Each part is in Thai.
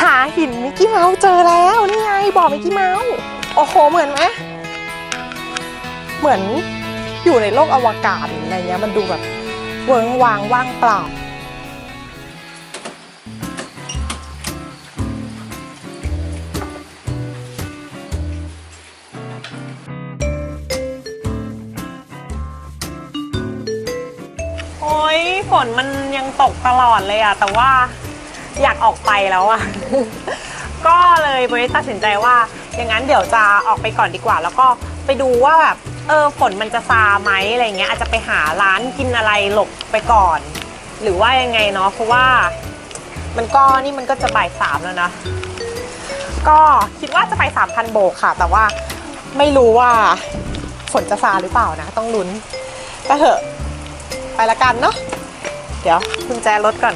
หาหินมิกกี้เมาส์เจอแล้วนี่ไงบ่อมิกกี้เมาส์โอ้โหเหมือนไหมเหมือนอยู่ในโลกอวกาศอะไรเงี้ยมันดูแบบเวิงวางว่างเปล่าโอ้ยฝนมันยังตกตลอดเลยอะแต่ว่า อยากออกไปแล้วอะ ก็เลยบริตัดสินใจว่า อย่างนั้นเดี๋ยวจะออกไปก่อนดีกว่า แล้วก็ไปดูว่าแบบเออฝนมันจะซาไหมอะไรเงี้ยอาจจะไปหาร้านกินอะไรหลบไปก่อน หรือว่ายังไงเนาะเพราะว่า มันก็นี่มันก็จะบ่ายสามแล้วนะ ก็คิดว่าจะไปสามพันโบกค่ะ แต่ว่าไม่รู้ว่าฝนจะซาหรือเปล่านะ ต้องลุ้นก็เถอะไปละกันเนาะเดี๋ยวกุญแจรถก่อน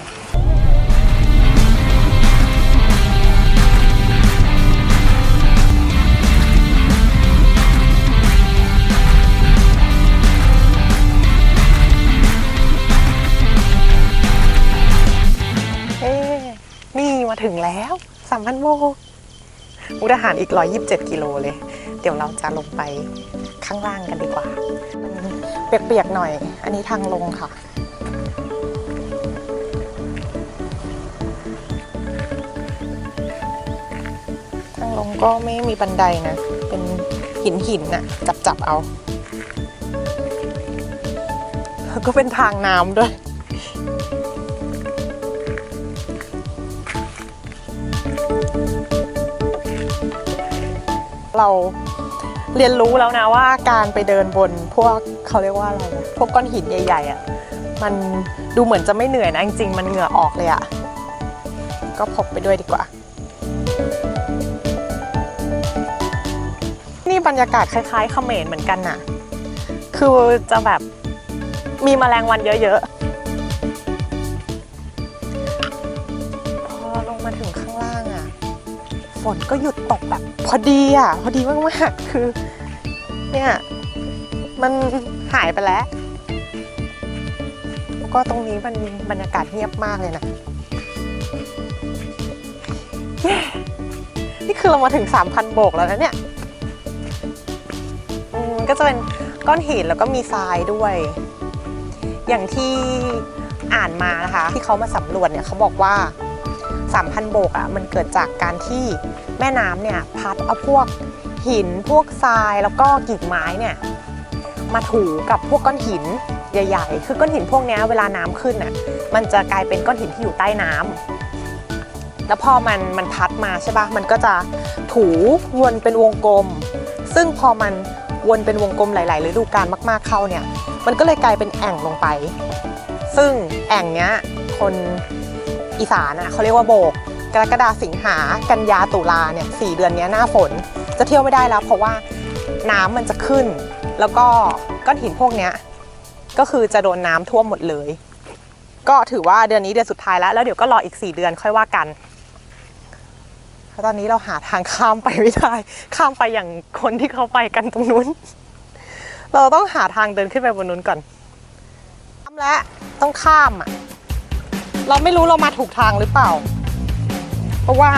มาถึงแล้วสามพันโมมุกดาหารอีก 127 กิโลเลย เดี๋ยวเราจะลงไปข้างล่างกันดีกว่า มันเปียกๆหน่อย อันนี้ทางลงค่ะ ทางลงก็ไม่มีบันไดนะ เป็นหินหินน่ะ จับจับๆเอา แล้วก็เป็นทางน้ำด้วย เราเรียนรู้แล้วนะว่าการไปเดินบนพวกเขาเรียกว่าอะไรพวกก้อนหินใหญ่ๆอะ่ะมันดูเหมือนจะไม่เหนื่อยนะจริงๆมันเหงื่อออกเลยอะ่ะก็พกไปด้วยดีกว่า นี่บรรยากาศคล้ายๆเขมรเหมือนกันน่ะ คือจะแบบมีแมลงวันเยอะๆ ฝนก็หยุดตกแบบพอดีอะ พอดีมากๆ คือ เนี่ย มันหายไปแล้ว แล้วก็ตรงนี้มันบรรยากาศเงียบมากเลยนะ นี่คือเรามาถึง 3,000 โบกแล้วนะเนี่ยก็จะเป็นก้อนหินแล้วก็มีทรายด้วย อย่างที่อ่านมานะคะ ที่เขามาสำรวจเนี่ยเขาบอกว่า 3,000 โบกอะมันเกิดจากการที่แม่น้ำเนี่ยพัดเอาพวกหินพวกทรายแล้วก็กิ่งไม้เนี่ยมาถูกับพวกก้อนหินใหญ่ ๆ คือก้อนหินพวกเนี้ยเวลาน้ำขึ้นอะมันจะกลายเป็นก้อนหินที่อยู่ใต้น้ำแล้วพอมันมันพัดมาใช่ปะมันก็จะถูวนเป็นวงกลม ซึ่งพอมันวนเป็นวงกลมหลายๆฤดูกาลมากๆเข้าเนี่ยมันก็เลยกลายเป็นแอ่งลงไป ซึ่งแอ่งเนี้ยคน อีสานอะเขาเรียกว่าโบก กรกฎาสิงหากันยาตุลาเนี่ยสี่เดือนนี้หน้าฝนจะเที่ยวไม่ได้แล้ว เพราะว่าน้ำมันจะขึ้น แล้วก็ก้อนหินพวกเนี้ยก็คือจะโดนน้ำท่วมหมดเลย ก็ถือว่าเดือนนี้เดือนสุดท้ายแล้ว แล้วเดี๋ยวก็รออีก 4 เดือนค่อยว่ากันแล้วตอนนี้เราหาทางข้ามไปไม่ได้ ข้ามไปอย่างคนที่เขาไปกันตรงนู้น เราต้องหาทางเดินขึ้นไปบนนู้นก่อนข้ามแล้วต้องข้ามอะ เราไม่รู้เรามาถูกทางหรือเปล่า เพราะว่า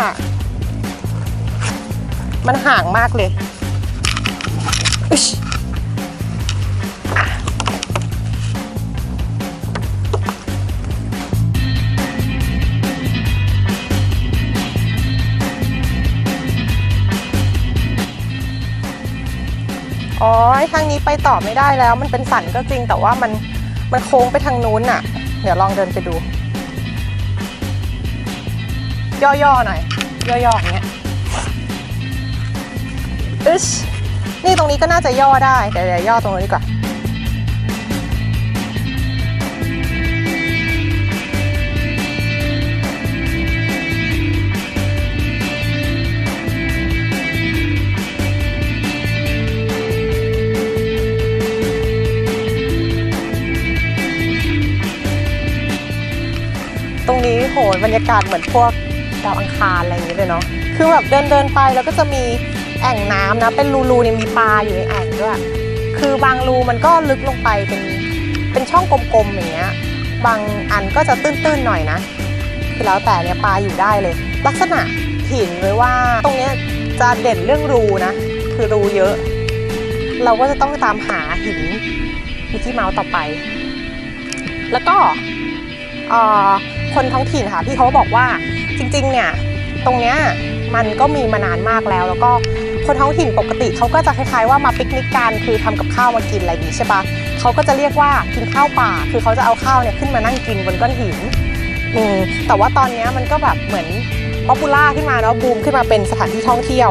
มันห่างมากเลยอ๋อทางนี้ไปต่อไม่ได้แล้ว มันเป็นสันก็จริงแต่ว่ามันมันโค้งไปทางนู้นน่ะ เดี๋ยวลองเดินไปดู ย่อๆหน่อย ย่อๆอย่างเงี้ยอึชนี่ตรงนี้ก็น่าจะย่อได้แต่เดี๋ยวย่อตรงนี้ดีกว่าตรงนี้โหบรรยากาศเหมือนพวก ดาวอังคารอะไรอย่างนี้เลยเนาะคือแบบเดินเดินไปแล้วก็จะมีแอ่งน้ำนะ เป็นรูๆเนี่ยมีปลาอยู่ในแอ่งด้วย คือบางรูมันก็ลึกลงไปเป็นเป็นช่องกลมๆอย่างเงี้ย บางอันก็จะตื้นๆหน่อยนะคือแล้วแต่เนี่ยปลาอยู่ได้เลย ลักษณะหินเลยว่าตรงเนี้ยจะเด่นเรื่องรูนะ คือรูเยอะ เราก็จะต้องตามหาหินมิกกี้เมาส์ต่อไป แล้วก็คนท้องถิ่นค่ะพี่เขาบอกว่า จริงๆ เนี่ยตรงเนี้ยมันก็มีมานานมากแล้ว แล้วก็คนท้องถิ่นปกติเขาก็จะคล้ายๆว่ามาปิกนิกกันคือทำกับข้าวมากินอะไรนี้ใช่ปะเขาก็จะเรียกว่ากินข้าวป่า คือเขาจะเอาข้าวเนี่ยขึ้นมานั่งกินบนก้อนหินอืมแต่ว่าตอนเนี้ยมันก็แบบเหมือนป๊อปปูล่าขึ้นมาเนาะบูมขึ้นมาเป็นสถานที่ท่องเที่ยว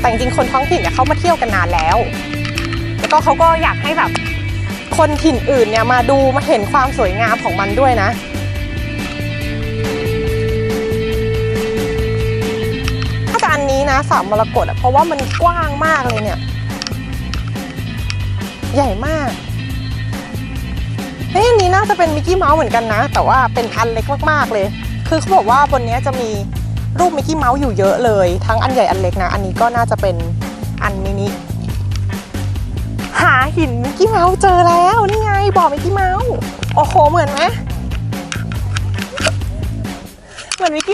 แต่จริงๆคนท้องถิ่นเนี่ยเขามาเที่ยวกันนานแล้ว แล้วก็เขาก็อยากให้แบบคนถิ่นอื่นเนี่ยมาดูมาเห็นความสวยงามของมันด้วยนะ นะสามมรกตอะเพราะว่ามันกว้างมากเลยเนี่ย ใหญ่มากเฮ้ยอันนี้น่าจะเป็นมิกกี้เมาส์เหมือนกันนะ แต่ว่าเป็นอันเล็กมากๆเลย คือเขาบอกว่าบนนี้จะมีรูปมิกกี้เมาส์อยู่เยอะเลย ทั้งอันใหญ่อันเล็กนะ อันนี้ก็น่าจะเป็นอันมินิหาหินมิกกี้เมาส์เจอแล้วนี่ไงบอกมิกกี้เมาส์โอ้โหเหมือนไหมเหมือนมิกกี้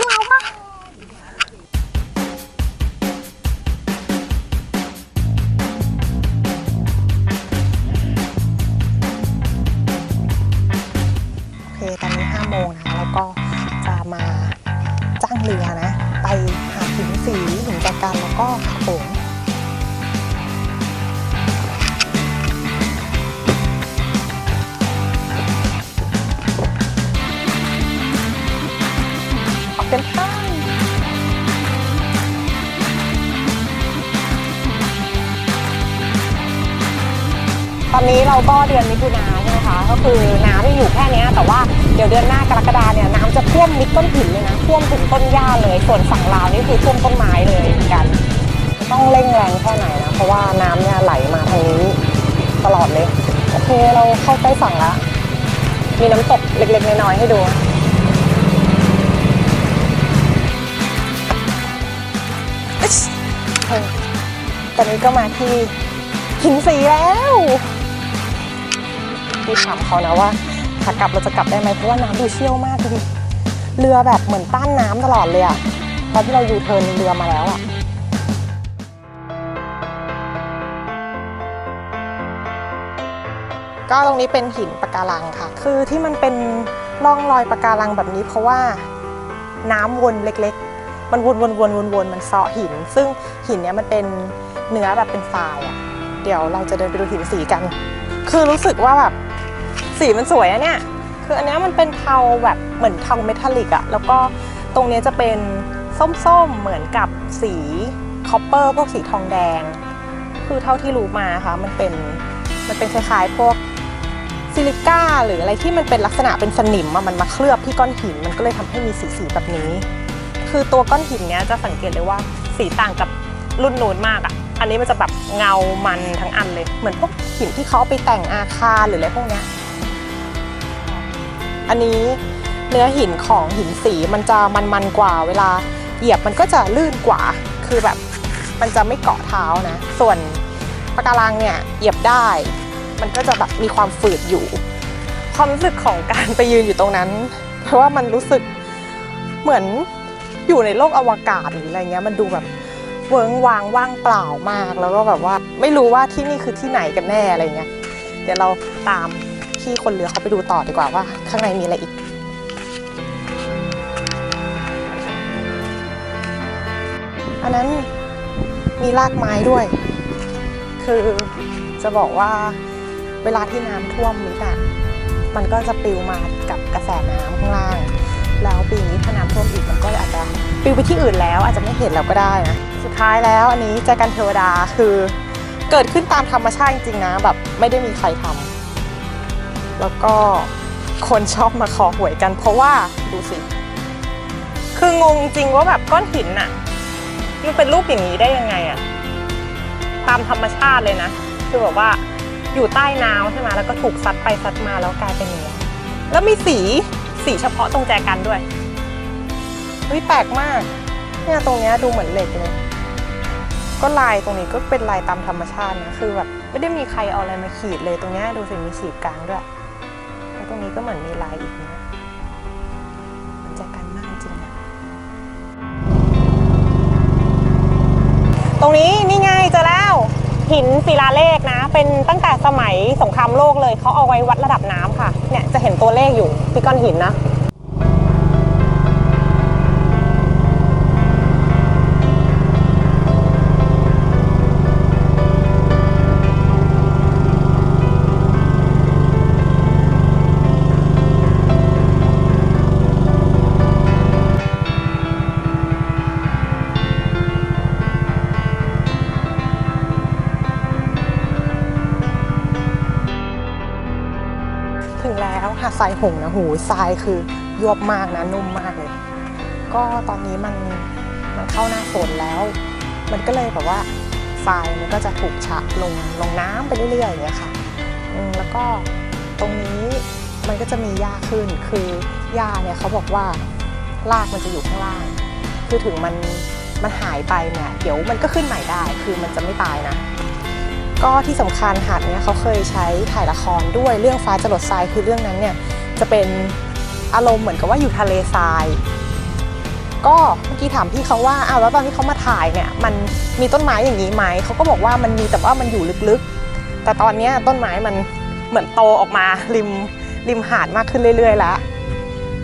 เรือนะ ไปหาหินสีหินแกะกันแล้วก็ขาโขงออกกันค่ะตอนนี้เราก็เดือนมิถุนา ใช่ไหมคะ ก็คือน้ำยังอยู่แค่นี้แต่ว่าเดี๋ยวเดือนหน้ากรกฎาเนี่ยน้ำจะท่วมมิดต้นหินเลยนะท่วมถึงต้นหญ้าเลย ส่วนฝั่งลาวนี่คือท่วมต้นไม้เลยเหมือนกัน ต้องเร่งแรงแค่ไหนนะเพราะว่าน้ำเนี่ยไหลมาทางนี้ตลอดเลยโอเคเราเข้าใกล้ฝั่งแล้วมีน้ำตกเล็กๆน้อยๆให้ดูเออตอนนี้ก็มาที่หินสีแล้ว พี่ถามเขานะว่าขากลับเราจะกลับได้ไหมเพราะว่าน้ำดูเชี่ยวมากดูดิเรือแบบเหมือนต้านน้ำตลอดเลยอะตอนที่เราอยู่เทินเรือมาแล้วอะก็ตรงนี้เป็นหินปะการังค่ะ คือที่มันเป็นร่องรอยปะการังแบบนี้ เพราะว่าน้ำวนเล็กๆ มันวนวนวนวนวนมันเซาะหิน ซึ่งหินเนี้ยมันเป็นเนื้อแบบเป็นทรายอะเดี๋ยวเราจะเดินไปดูหินสีกัน คือรู้สึกว่าแบบ สีมันสวยอะเนี่ย คืออันนี้มันเป็นเทาแบบเหมือนเทาเมทัลลิกอะแล้วก็ตรงนี้จะเป็นส้มๆเหมือนกับสีคอปเปอร์พวกสีทองแดง คือเท่าที่รู้มาค่ะมันเป็นมันเป็นคล้ายๆ พวกซิลิก้าหรืออะไรที่มันเป็นลักษณะเป็นสนิมอะมันมาเคลือบที่ก้อนหินมันก็เลยทำให้มีสีสีๆแบบนี้ คือตัวก้อนหินเนี้ยจะสังเกตเลยว่าสีต่างกับรุ่นนู้นมากอะ่ะอันนี้มันจะแบบเงามันทั้งอันเลย เหมือนพวกหินที่เขาไปแต่งอาคารหรืออะไรพวกเนี้ย อันนี้เนื้อหินของหินสีมันจะมันๆกว่าเวลาเหยียบมันก็จะลื่นกว่า คือแบบมันจะไม่เกาะเท้านะ ส่วนปะการังเนี่ยเหยียบได้ มันก็จะแบบมีความฝืดอยู่ ความรู้สึกของการไปยืนอยู่ตรงนั้น เพราะว่ามันรู้สึกเหมือนอยู่ในโลกอวกาศหรืออะไรเงี้ย มันดูแบบเวิ้งวางว่างเปล่ามาก แล้วก็แบบว่าไม่รู้ว่าที่นี่คือที่ไหนกันแน่อะไรเงี้ย เดี๋ยวเราตาม พี่คนเรือเขาไปดูต่อดีกว่าว่า ข้างในมีอะไรอีกอันนั้นมีรากไม้ด้วย คือจะบอกว่าเวลาที่น้ำท่วมมิดอะมันก็จะปลิวมากับกระแสน้ำข้างล่าง แล้วปีนี้ถ้าน้ำท่วมอีกมันก็อาจจะปลิวไปที่อื่นแล้ว อาจจะไม่เห็นเราก็ได้นะ สุดท้ายแล้วอันนี้แจกันเทวดาคือเกิดขึ้นตามธรรมชาติจริงๆนะแบบไม่ได้มีใครทำ แล้วก็คนชอบมาขอหวยกัน เพราะว่าดูสิ คืองงจริงว่าแบบก้อนหินอะมันเป็นรูปอย่างนี้ได้ยังไงอะตามธรรมชาติเลยนะ คือแบบว่าอยู่ใต้น้ำใช่ไหมแล้วก็ถูกซัดไปซัดมาแล้วกลายเป็นอย่างนี้แล้วมีสีสีเฉพาะตรงแจกันด้วยเฮ้ยแปลกมาก เนี่ยตรงเนี้ยดูเหมือนเหล็กเลย ก็ลายตรงนี้ก็เป็นลายตามธรรมชาตินะ คือแบบไม่ได้มีใครเอาอะไรมาขีดเลยตรงเนี้ยดูสิมีขีดกลางด้วย ตรงนี้ก็เหมือนมีลายอีกนะมันจะกันมากจริงนะตรงนี้นี่ไงเจอแล้วหินศิลาเลขนะ เป็นตั้งแต่สมัยสงครามโลกเลยเขาเอาไว้วัดระดับน้ำค่ะเนี่ยจะเห็นตัวเลขอยู่ที่ก้อนหินนะ ทรายหงนะหูทรายคือยวบมากนะนุ่มมากเลย ก็ตอนนี้มันมันเข้าหน้าฝนแล้ว มันก็เลยแบบว่าทรายมันก็จะถูกฉะลงลงน้ำไปเรื่อยๆอย่างเงี้ยค่ะแล้วก็ตรงนี้มันก็จะมีหญ้าขึ้นคือหญ้าเนี่ยเขาบอกว่ารากมันจะอยู่ข้างล่าง คือถึงมันมันหายไปเนี่ยเดี๋ยวมันก็ขึ้นใหม่ได้ คือมันจะไม่ตายนะ ก็ที่สำคัญหาดเนี้ยเขาเคยใช้ถ่ายละครด้วยเรื่องฟ้าจรดทรายคือเรื่องนั้นเนี่ยจะเป็นอารมณ์เหมือนกับว่าอยู่ทะเลทราย ก็เมื่อกี้ถามพี่เขาว่าอ้าวแล้วตอนที่เขามาถ่ายเนี่ยมันมีต้นไม้อย่างนี้ไหมเขาก็บอกว่ามันมีแต่ว่ามันอยู่ลึกๆ แต่ตอนนี้ต้นไม้มันเหมือนโตออกมาริมริมหาดมากขึ้นเรื่อยๆแล้ว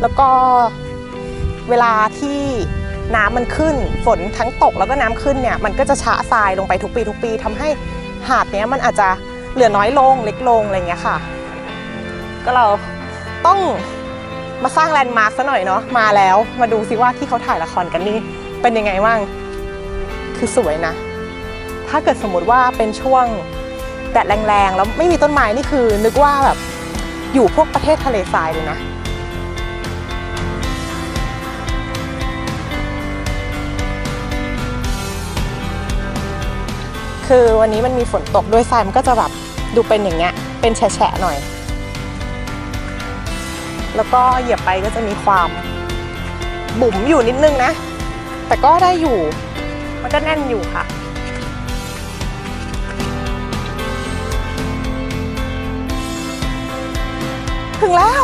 แล้วก็เวลาที่น้ำมันขึ้นฝนทั้งตกแล้วก็น้ำขึ้นเนี่ยมันก็จะชะทรายลงไปทุกปีทุกปีทำให้ หาดเนี้ยมันอาจจะเหลือน้อยลงเล็กลงอะไรเงี้ยค่ะ ก็เราต้องมาสร้างแลนด์มาร์คซะหน่อยเนาะมาแล้วมาดูซิว่าที่เขาถ่ายละครกันนี่เป็นยังไงบ้างคือสวยนะ ถ้าเกิดสมมติว่าเป็นช่วงแดดแรงๆ แล้วไม่มีต้นไม้นี่คือ นึกว่าแบบอยู่พวกประเทศทะเลทรายเลยนะ คือวันนี้มันมีฝนตกด้วยทรายมันก็จะแบบดูเป็นอย่างเงี้ย เป็นแฉะหน่อย แล้วก็เหยียบไปก็จะมีความบุ๋มอยู่นิดนึงนะ แต่ก็ได้อยู่ มันก็แน่นอยู่ค่ะถึงแล้ว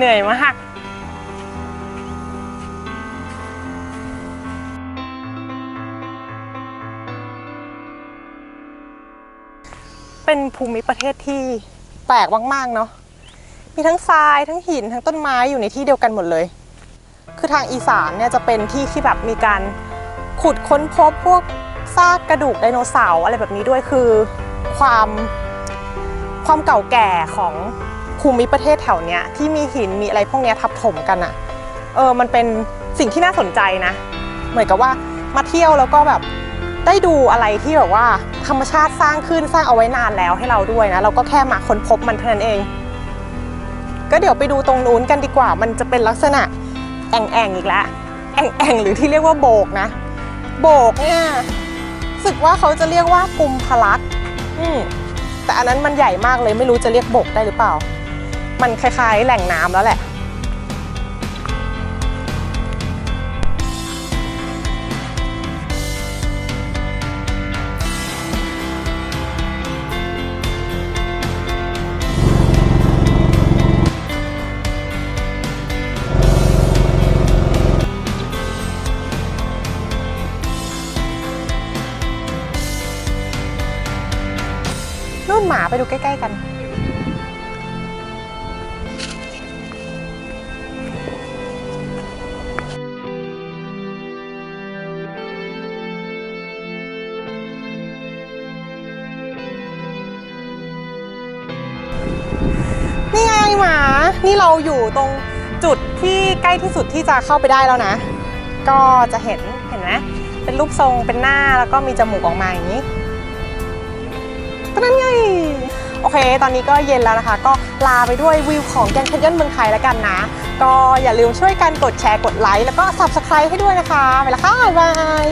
เหนื่อยมากเป็นภูมิประเทศที่แปลกมากๆเนาะมีทั้งทรายทั้งหินทั้งต้นไม้อยู่ในที่เดียวกันหมดเลย คือทางอีสานเนี่ยจะเป็นที่ที่แบบมีการขุดค้นพบพวกซากกระดูกไดโนเสาร์อะไรแบบนี้ด้วยคือความความเก่าแก่ของ ภูมิประเทศแถวเนี้ยที่มีหินมีอะไรพวกเนี้ยทับถมกันอะ่ะเออมันเป็นสิ่งที่น่าสนใจนะ เหมือนกับว่ามาเที่ยวแล้วก็แบบได้ดูอะไรที่แบบว่าธรรมชาติสร้างขึ้นสร้างเอาไว้นานแล้วให้เราด้วยนะ เราก็แค่มาค้นพบมันเท่านั้นเอง ก็เดี๋ยวไปดูตรงนู้นกันดีกว่า มันจะเป็นลักษณะแองแองอีกแล้วแองแองหรือที่เรียกว่าโบกนะ โบกเนี่ยสึกว่าเขาจะเรียกว่ากุมพลักอืมแต่อันนั้นมันใหญ่มากเลยไม่รู้จะเรียกโบกได้หรือเปล่า มันคล้ายๆ แหล่งน้ำแล้วแหละนู่นหมาไปดูใกล้ ๆ กัน นี่เราอยู่ตรงจุดที่ใกล้ที่สุดที่จะเข้าไปได้แล้วนะ ก็จะเห็นเห็นไหมเป็นรูปทรงเป็นหน้าแล้วก็มีจมูกออกมาอย่างนี้ก็นั่นไงโอเค ตอนนี้ก็เย็นแล้วนะคะ ก็ลาไปด้วยวิวของแกรนด์แคนยอนเมืองไทยแล้วกันนะ ก็อย่าลืมช่วยกันกดแชร์กดไลค์แล้วก็ Subscribe ให้ด้วยนะคะ ไปละค่ะ บ๊ายบาย